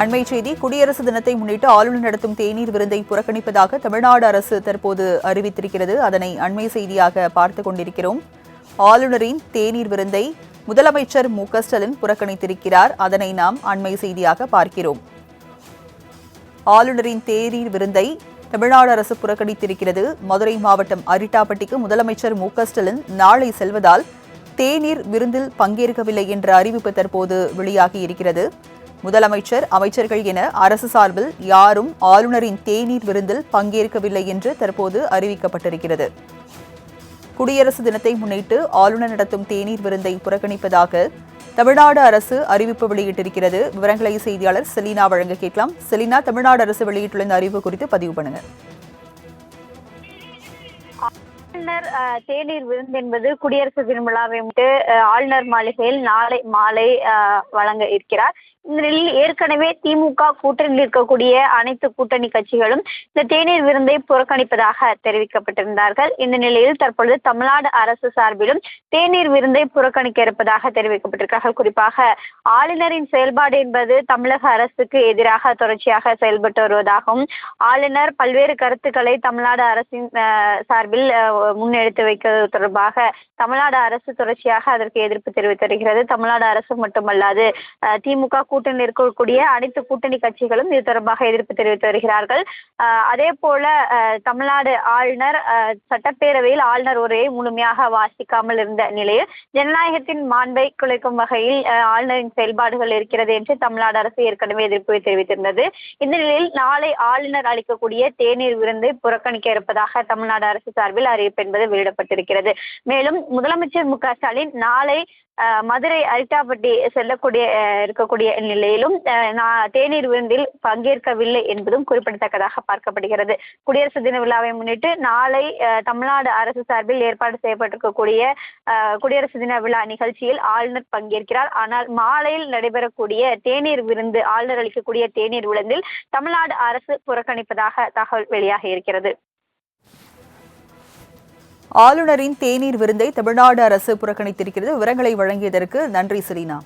அண்மை செய்தி குடியரசு தினத்தை முன்னிட்டு ஆளுநர் நடத்தும் தேநீர் விருந்தை புறக்கணிப்பதாக தமிழ்நாடு அரசு தற்போது அறிவித்திருக்கிறது. அதனை அண்மை செய்தியாக பார்த்துக் கொண்டிருக்கிறோம். ஆளுநரின் தேநீர் விருந்தை முதலமைச்சர் மு. க. ஸ்டாலின் புறக்கணித்திருக்கிறார். அதனை நாம் அண்மை செய்தியாக பார்க்கிறோம். ஆளுநரின் தேநீர் விருந்தை தமிழ்நாடு அரசு புறக்கணித்திருக்கிறது. மதுரை மாவட்டம் அரிட்டாப்பட்டிக்கு முதலமைச்சர் மு. க. ஸ்டாலின் நாளை செல்வதால் தேநீர் விருந்தில் பங்கேற்கவில்லை என்ற அறிவிப்பு தற்போது வெளியாகி இருக்கிறது. முதலமைச்சர் அமைச்சர்கள் என அரசு சார்பில் யாரும் ஆளுநரின் தேநீர் விருந்தில் பங்கேற்கவில்லை என்று தற்போது அறிவிக்கப்பட்டிருக்கிறது. குடியரசு தினத்தை முன்னிட்டு ஆளுநர் நடத்தும் தேநீர் விருந்தை புறக்கணிப்பதாக தமிழ்நாடு அரசு அறிவிப்பு வெளியிட்டிருக்கிறது. விவரங்களை செய்தியாளர் செலினா வழங்க கேட்கலாம். செலினா தமிழ்நாடு அரசு வெளியிட்டுள்ள இந்த அறிவிப்பு குறித்து பதிவு பண்ணுங்க. ஆளுநர் தேநீர் விருந்து என்பது குடியரசு தின விழாவை ஆளுநர் மாளிகையில் நாளை மாலை வழங்க இருக்கிறார். இந்த நிலையில் ஏற்கனவே திமுக கூட்டணியில் இருக்கக்கூடிய அனைத்து கூட்டணி கட்சிகளும் இந்த தேநீர் விருந்தை புறக்கணிப்பதாக தெரிவிக்கப்பட்டிருந்தார்கள். இந்த நிலையில் தற்பொழுது தமிழ்நாடு அரசு சார்பிலும் தேநீர் விருந்தை புறக்கணிக்க இருப்பதாக தெரிவிக்கப்பட்டிருக்கிறார்கள். குறிப்பாக ஆளுநரின் செயல்பாடு என்பது தமிழக அரசுக்கு எதிராக தொடர்ச்சியாக செயல்பட்டு வருவதாகவும் ஆளுநர் பல்வேறு கருத்துக்களை தமிழ்நாடு அரசின் சார்பில் முன்னெடுத்து வைக்கிறது தொடர்பாக தமிழ்நாடு அரசு தொடர்ச்சியாக அதற்கு எதிர்ப்பு தெரிவித்து வருகிறது தமிழ்நாடு அரசு மட்டுமல்லாது திமுக கூட்டணியில் இருக்கக்கூடிய அனைத்து கூட்டணி கட்சிகளும் இது தொடர்பாக எதிர்ப்பு தெரிவித்து வருகிறார்கள். அதே போல தமிழ்நாடு ஆளுநர் சட்டப்பேரவையில் ஆளுநர் உரையை முழுமையாக வாசிக்காமல் இருந்த நிலையில் ஜனநாயகத்தின் மாண்பை குலைக்கும் வகையில் ஆளுநரின் செயல்பாடுகள் இருக்கிறது என்று தமிழ்நாடு அரசு ஏற்கனவே எதிர்ப்பு தெரிவித்திருந்தது. இந்த நிலையில் நாளை ஆளுநர் அளிக்கக்கூடிய தேநீர் விருந்தை புறக்கணிக்க இருப்பதாக தமிழ்நாடு அரசு சார்பில் அறிவிப்பு என்பது வெளியிடப்பட்டிருக்கிறது. மேலும் முதலமைச்சர் மு க ஸ்டாலின் நாளை மதுரை அரிட்டாப்பட்டி செல்லக்கூடிய இருக்கக்கூடிய நிலையிலும் தேநீர் விருந்தில் பங்கேற்கவில்லை என்பதும் குறிப்பிடத்தக்கதாக பார்க்கப்படுகிறது. குடியரசு தின விழாவை முன்னிட்டு நாளை தமிழ்நாடு அரசு சார்பில் ஏற்பாடு செய்யப்பட்டிருக்கக்கூடிய குடியரசு தின விழா நிகழ்ச்சியில் ஆளுநர் பங்கேற்கிறார். ஆனால் மாலையில் நடைபெறக்கூடிய தேநீர் விருந்து ஆளுநர் அளிக்கக்கூடிய தேநீர் விருந்தில் தமிழ்நாடு அரசு புறக்கணிப்பதாக தகவல் வெளியாகி இருக்கிறது. ஆளுநரின் தேநீர் விருந்தை தமிழ்நாடு அரசு புறக்கணித்திருக்கிறது. விவரங்களை வழங்கியதற்கு நன்றி செலினா.